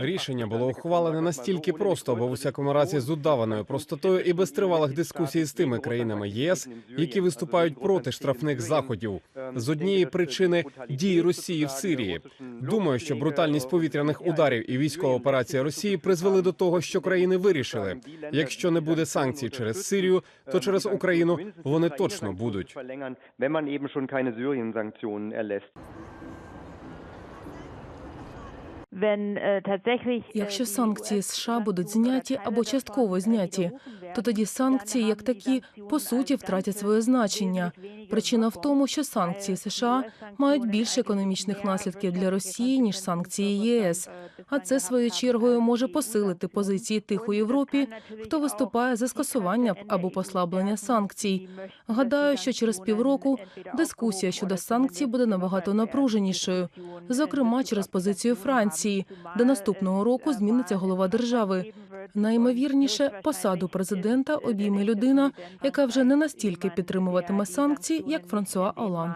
Рішення було ухвалене настільки просто, або в усякому разі з удаваною простотою і без тривалих дискусій з тими країнами ЄС, які виступають проти штрафних заходів. з однієї причини дії Росії в Сирії. Думаю, що брутальність повітряних ударів і військова операція Росії призвели до того, що країни вирішили, якщо не буде санкцій через Сирію, то через Україну вони точно будуть. Якщо санкції США будуть зняті або частково зняті, то тоді санкції, як такі, по суті, втратять своє значення. Причина в тому, що санкції США мають більше економічних наслідків для Росії ніж санкції ЄС. А це своєю чергою може посилити позиції тих у Європі, хто виступає за скасування або послаблення санкцій. Гадаю, що через півроку дискусія щодо санкцій буде набагато напруженішою, зокрема через позицію Франції, де наступного року зміниться голова держави. Найімовірніше, посаду президента обійме людина, яка вже не настільки підтримуватиме санкції, як Франсуа Оланд.